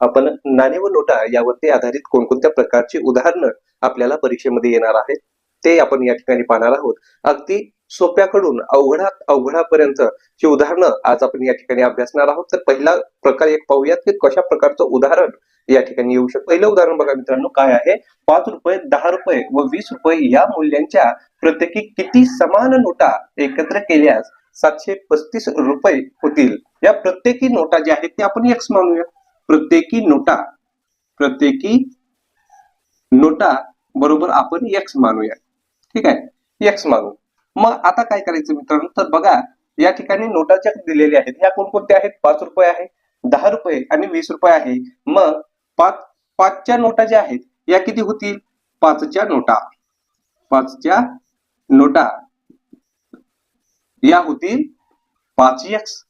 आपण नाणे व नोटा यावरती आधारित कोणकोणत्या प्रकारची उदाहरणं आपल्याला परीक्षेमध्ये येणार आहेत ते आपण या ठिकाणी पाहणार आहोत. अगदी सोप्याकडून अवघडात अवघडापर्यंत ही उदाहरणं आज आपण या ठिकाणी अभ्यासणार आहोत. तर पहिला प्रकार एक पाहूयात की कशा प्रकारचं उदाहरण या ठिकाणी येऊ शकतं. पहिलं उदाहरण बघा मित्रांनो काय आहे? पाच रुपये दहा रुपये व वीस रुपये या मूल्यांच्या प्रत्येकी किती समान नोटा एकत्र केल्यास सातशे पस्तीस रुपये होतील? या प्रत्येकी नोटा ज्या आहेत ते आपण एक्स मानूया. प्रत्येकी नोटा प्रत्येकी नोटा बरोबर आपण एक्स मानूया. ठीक आहे? एक्स मानू. मग आता काय करायचं मित्रांनो? तर बघा या ठिकाणी नोटा ज्या दिलेल्या आहेत ह्या कोणकोणत्या आहेत? पाच रुपये आहे दहा रुपये आणि वीस रुपये आहे. मग पाच पाचच्या नोटा ज्या आहेत या किती होतील? पाचच्या नोटा. पाचच्या नोटा. या होतील पाच एक्स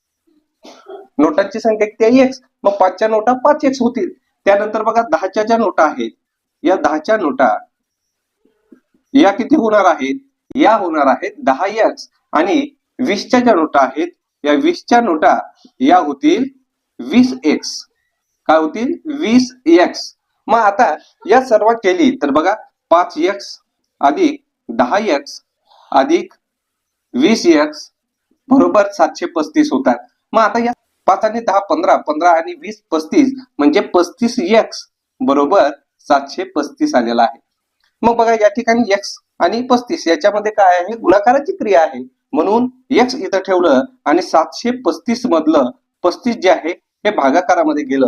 नोटांची संख्या किती आहे? एक्स मग पाचच्या नोटा पाच एक्स होतील. त्यानंतर बघा दहाच्या ज्या नोटा आहेत या दहाच्या नोटा या किती होणार आहेत? या होणार आहेत दहा एक्स आणि वीसच्या ज्या नोटा आहेत या वीसच्या नोटा या होतील वीस एक्स काय होतील? वीस एक्स मग आता या सर्व केली तर बघा पाच एक्स अधिक दहा एक्स अधिक वीस एक्स बरोबर सातशे पस्तीस होतात. मग आता या पाच आणि दहा पंधरा पंधरा आणि वीस पस्तीस म्हणजे पस्तीस एक्स बरोबर सातशे पस्तीस आलेला आहे. मग बघा या ठिकाणी एक्स आणि पस्तीस याच्यामध्ये काय आहे? गुणाकाराची क्रिया आहे. म्हणून एक्स इथं ठेवलं आणि सातशे पस्तीस मधलं पस्तीस जे आहे हे भागाकारामध्ये गेलं.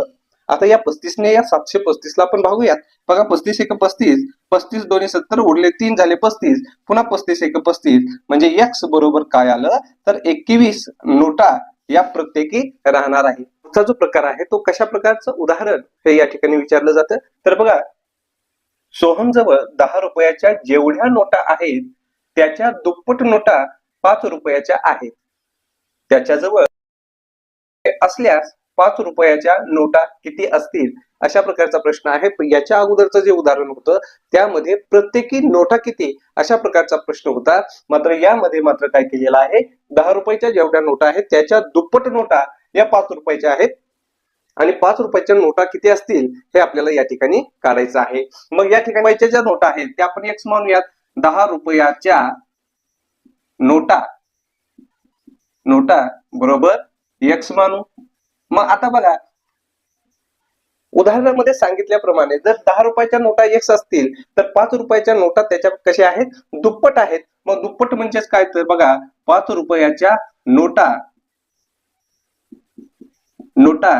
आता या पस्तीसने या सातशे पस्तीसला आपण भागूयात. बघा पस्तीस एक पस्तीस पस्तीस दोन्ही सत्तर उरले तीन झाले पस्तीस. पुन्हा पस्तीस एक पस्तीस म्हणजे एक्स बरोबर काय आलं? तर एकवीस नोटा या प्रत्येकी राहणार आहे. पुढचा जो प्रकार आहे तो कशा प्रकारचं? उदाहरण हे या ठिकाणी विचारलं जातं. तर बघा सोहम जवळ दहा रुपयाच्या जेवढ्या नोटा आहेत त्याच्या दुप्पट नोटा पाच रुपयाच्या आहेत. त्याच्याजवळ असल्यास पाच रुपयाच्या नोटा किती असतील? अशा प्रकारचा प्रश्न आहे. पण याच्या अगोदरचं जे उदाहरण होतं त्यामध्ये प्रत्येकी नोटा किती? अशा प्रकारचा प्रश्न होता. मात्र यामध्ये मात्र काय केलेलं आहे? दहा रुपयाच्या जेवढ्या नोटा आहेत त्याच्या दुप्पट नोटा या पाच रुपयाच्या आहेत. आणि पाच रुपयाच्या नोटा किती असतील हे आपल्याला या ठिकाणी काढायचं आहे. मग या ठिकाणी ज्या नोटा आहेत त्या आपण एक्स मानूयात. दहा रुपयाच्या नोटा नोटा बरोबर एक्स मानू. मग आता बघा. उदाहरणामध्ये सांगितल्याप्रमाणे जर दहा रुपयाच्या नोटा एक्स असतील तर पाच रुपयाच्या नोटा त्याच्या कशा आहेत? दुप्पट आहेत. मग दुप्पट म्हणजेच काय? तर बघा पाच रुपयाच्या नोटा नोटा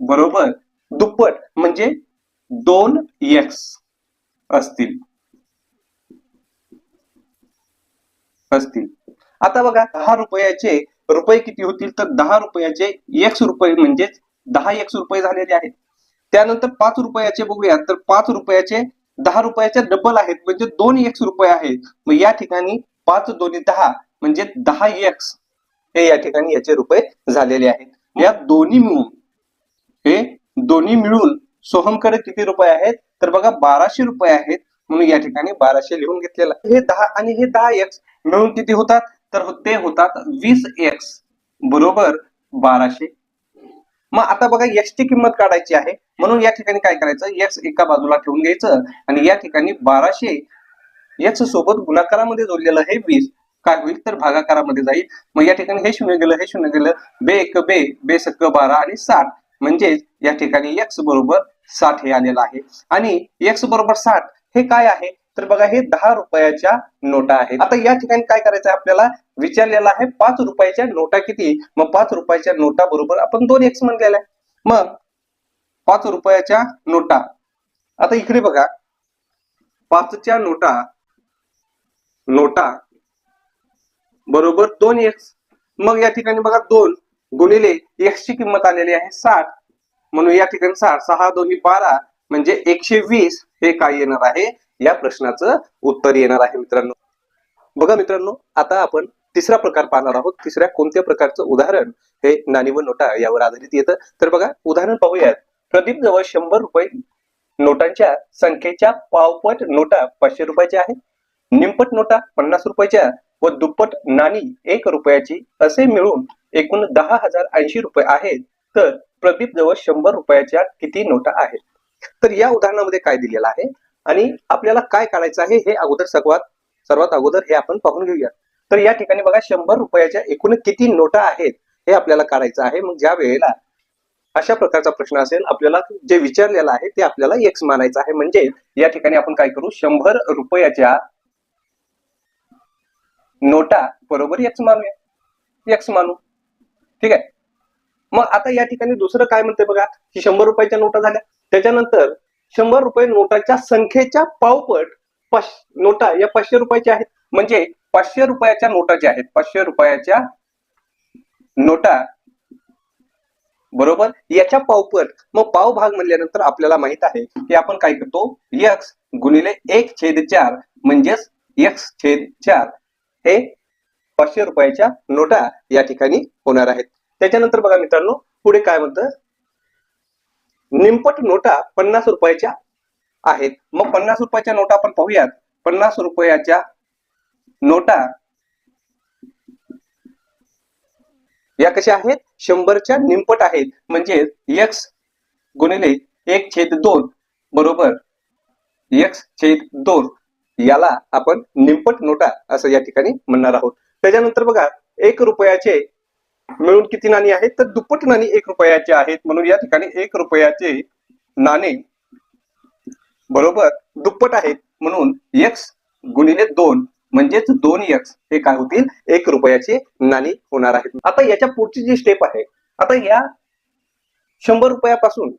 बरोबर दुप्पट म्हणजे दोन एक्स असतील. असतील. आता बघा दहा रुपयाचे रुपये किती होतील तर दहा रुपयाचे एक्स रुपये म्हणजेच दहा एक्स रुपये झालेले आहेत. त्यानंतर पाच रुपयाचे बघूया तर पाच रुपयाचे दहा रुपयाचे डबल आहेत म्हणजे दोन एक्स रुपये आहेत. मग या ठिकाणी पाच दोन्ही दहा म्हणजे दहा एक्स हे या ठिकाणी याचे रुपये झालेले आहेत. या दोन्ही मिळून हे दोन्ही मिळून सोहमकडे किती रुपये आहेत? तर बघा बाराशे रुपये आहेत. म्हणून या ठिकाणी बाराशे लिहून घेतलेलं हे दहा आणि हे दहा एक्स मिळून किती होतात? तर ते होतात वीस एक्स बरोबर बाराशे. मग आता बघा एक्स ची किंमत काढायची आहे. म्हणून या ठिकाणी काय करायचं? एक्स एका बाजूला ठेवून घ्यायचं आणि या ठिकाणी बाराशे एक्स सोबत गुणाकारामध्ये जोडलेलं हे वीस. काय होईल? तर भागाकारामध्ये जाईल. मग या ठिकाणी हे शून्य गेलं हे शून्य गेलं. बे एक बे बे सक्क बारा आणि साठ. म्हणजेच या ठिकाणी एक्स बरोबर साठ हे आलेलं आहे. आणि एक्स बरोबर साठ हे काय आहे? तर बघा हे दहा रुपयाच्या नोटा आहेत. आता या ठिकाणी काय करायचं आहे आपल्याला? विचारलेलं आहे पाच रुपयाच्या नोटा किती? मग पाच रुपयाच्या नोटा बरोबर आपण दोन एक्स म्हणलेला आहे. मग पाच रुपयाच्या नोटा. आता इकडे बघा पाचच्या नोटा नोटा बरोबर दोन एक्स मग या ठिकाणी बघा दोन गुणिले एक्स ची किंमत आलेली आहे साठ. म्हणून या ठिकाणी साठ सहा दोन्ही बारा म्हणजे एकशे वीस हे काय येणार आहे? या प्रश्नाचं उत्तर येणार आहे मित्रांनो. बघा मित्रांनो आता आपण तिसरा प्रकार पाहणार आहोत. तिसऱ्या कोणत्या प्रकारचं उदाहरण हे नाणी व नोटा यावर आधारित येतं? तर बघा उदाहरण पाहूयात. प्रदीप जवळ शंभर रुपये नोटांच्या संख्येच्या पावपट नोटा पाचशे रुपयाच्या आहेत. निमपट नोटा पन्नास रुपयाच्या व दुप्पट नाणी एक रुपयाची असे मिळून एकूण दहा हजार ऐंशी रुपये आहेत. तर प्रदीप जवळ शंभर रुपयाच्या किती नोटा आहेत? तर या उदाहरणामध्ये काय दिलेलं आहे? आणि आपल्याला काय काढायचं आहे हे अगोदर सर्वात सर्वात अगोदर हे आपण पाहून घेऊया तर या ठिकाणी बघा शंभर रुपयाच्या एकूण किती नोटा आहेत हे आपल्याला काढायचं आहे. मग ज्या वेळेला अशा प्रकारचा प्रश्न असेल आपल्याला जे विचारलेलं आहे ते आपल्याला एक्स मानायचं आहे. म्हणजे या ठिकाणी आपण काय करू? शंभर रुपयाच्या नोटा बरोबर एक्स मानूया. एक्स मानू. ठीक आहे? मग आता या ठिकाणी दुसरं काय म्हणते बघा की शंभर रुपयाच्या नोटा झाल्या. त्याच्यानंतर शंभर रुपये नोटाच्या संख्येच्या पावपट पाच नोटा या पाचशे रुपयाच्या आहेत. म्हणजे पाचशे रुपयाच्या नोटा ज्या आहेत पाचशे रुपयाच्या नोटा. बरोबर? याच्या पावपट. मग पाव भाग म्हणल्यानंतर आपल्याला माहीत आहे की आपण काय करतो? यक्स गुणिले एक छेद चार म्हणजेच यक्स छेद चार हे पाचशे रुपयाच्या नोटा या ठिकाणी होणार आहेत. त्याच्यानंतर बघा मित्रांनो पुढे काय म्हणतं? निमपट नोटा पन्नास रुपयाच्या आहेत. मग पन्नास रुपयाच्या नोटा आपण पाहूयात. पन्नास रुपयाच्या नोटा या कशा आहेत? शंभरच्या निमपट आहेत. म्हणजे एक्स गुणिले एक छेद दोन. बरोबर? एक्स छेद दोन. याला आपण निमपट नोटा असं या ठिकाणी म्हणणार आहोत. त्याच्यानंतर बघा एक रुपयाचे मिळून किती नाणी आहेत? तर दुप्पट नाणी एक रुपयाचे आहेत. म्हणून या ठिकाणी एक रुपयाचे नाणे बरोबर दुप्पट आहेत. म्हणून एक्स गुणिले दोन म्हणजेच दोन एक्स हे काय होतील? एक रुपयाचे नाणी होणार आहेत. आता याच्या पुढची जी स्टेप आहे आता या शंभर रुपयापासून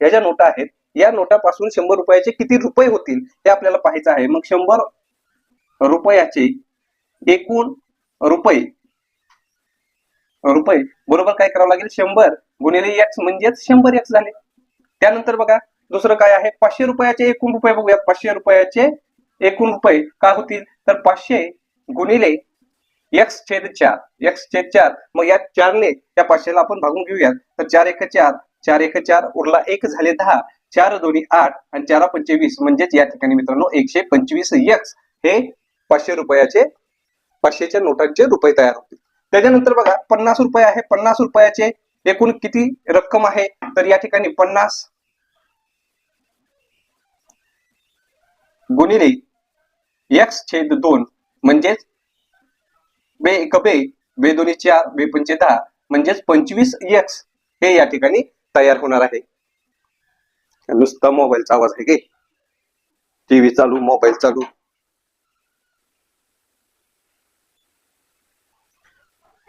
या ज्या नोटा आहेत. या नोटापासून शंभर रुपयाचे किती रुपये होतील हे आपल्याला पाहायचं आहे. मग शंभर रुपयाचे एकूण रुपये रुपये. बरोबर काय करावं लागेल? शंभर गुणिले एक्स म्हणजेच शंभर एक्स झाले. त्यानंतर बघा दुसरं काय आहे? पाचशे रुपयाचे एकूण रुपये बघूया पाचशे रुपयाचे एकूण रुपये का होतील? तर पाचशे गुणिले एक्स छेद चार. एक्स छेद चार. मग या चारने त्या पाचशेला आपण भागून घेऊयात. तर चार एक चार. चार एक चार उरला एक झाले दहा. चार दोन्ही आठ आणि चारा पंचवीस. म्हणजेच या ठिकाणी मित्रांनो एकशे पंचवीस एक्स हे पाचशे रुपयाचे पाचशेच्या नोटांचे रुपये तयार होतील. त्याच्यानंतर बघा पन्नास रुपये आहे. पन्नास रुपयाचे एकूण किती रक्कम आहे? तर या ठिकाणी पन्नास गुणिले एक्स छेद दोन म्हणजेच बे एक बे बे दोन्ही चार बे पंचे दहा म्हणजेच पंचवीस एक्स हे या ठिकाणी तयार होणार आहे. नुसता मोबाईलचा आवाज आहे गे. टीव्ही चालू मोबाईल चालू.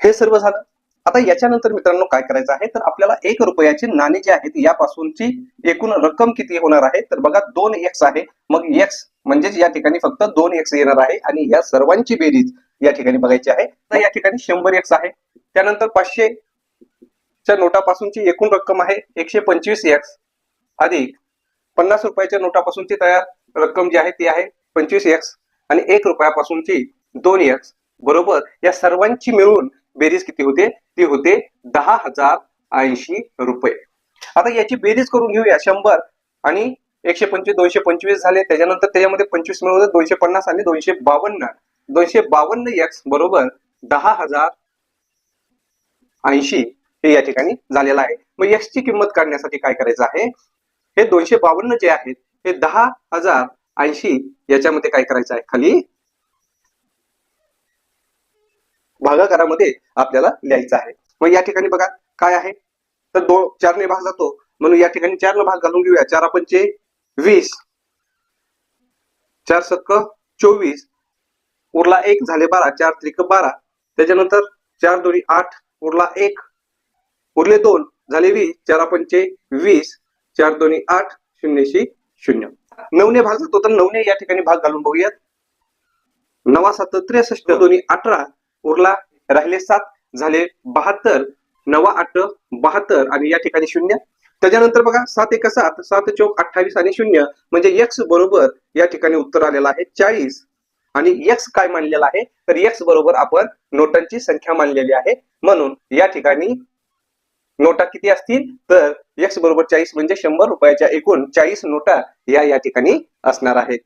हे सर्व झालं. आता याच्यानंतर मित्रांनो काय करायचं आहे? तर आपल्याला एक रुपयाचे नाणे जे आहेत यापासूनची एकूण रक्कम किती होणार आहे? तर बघा दोन एक्स आहे. मग एक्स म्हणजेच या ठिकाणी फक्त दोन एक्स येणार आहे आणि या सर्वांची बेरीज या ठिकाणी बघायची आहे. तर या ठिकाणी शंभर एक्स आहे. त्यानंतर पाचशे च्या नोटापासूनची एकूण रक्कम आहे एकशे पंचवीस एक्स अधिक पन्नास रुपयाच्या नोटापासूनची तयार रक्कम जी आहे ती आहे पंचवीस एक्स आणि एक रुपयापासूनची दोन एक्स बरोबर? या सर्वांची मिळून बेरीज किती होते? ती होते दहा हजार ऐंशी रुपये. आता याची बेरीज करून घेऊया शंभर आणि एकशे पंचवीस दोनशे पंचवीस झाले. त्याच्यानंतर त्याच्यामध्ये पंचवीस मिळवले दोनशे पन्नास आणि दोनशे बावन्न. दोनशे बावन्न एक्स बरोबर दहा हजार ऐंशी हे या ठिकाणी झालेलं आहे. मग एक्स ची किंमत काढण्यासाठी काय करायचं आहे? हे दोनशे बावन्न जे आहेत हे दहा हजार ऐंशी याच्यामध्ये काय करायचं आहे? खाली भागाकारामध्ये आपल्याला लिहायचं आहे. मग या ठिकाणी बघा काय आहे? तर दोन चारने भाग जातो. म्हणून या ठिकाणी चारने भाग घालून घेऊया. चार पंचे वीस चार सक्क चोवीस उरला एक झाले बारा चार त्रिक बारा. त्याच्यानंतर चार दोन्ही आठ उरला एक उरले दोन झाले वीस. चार पंचे वीस चार दोन्ही आठ शून्यशी शून्य. नवने भाग जातो. तर नवने या ठिकाणी भाग घालून बघूयात. नवा सात त्रेसष्ट दोन्ही अठरा उरला राहिले सात झाले बहात्तर नवा आठ बहात्तर आणि या ठिकाणी शून्य. त्याच्यानंतर बघा सात एक सात सात चौक अठ्ठावीस आणि शून्य म्हणजे एक्स बरोबर या ठिकाणी उत्तर आलेलं आहे चाळीस. आणि एक्स काय मानलेला आहे? तर एक्स बरोबर आपण नोटांची संख्या मानलेली आहे. म्हणून या ठिकाणी नोटा किती असतील? तर एक्स बरोबर चाळीस म्हणजे शंभर रुपयाच्या एकूण चाळीस नोटा या या ठिकाणी असणार आहेत.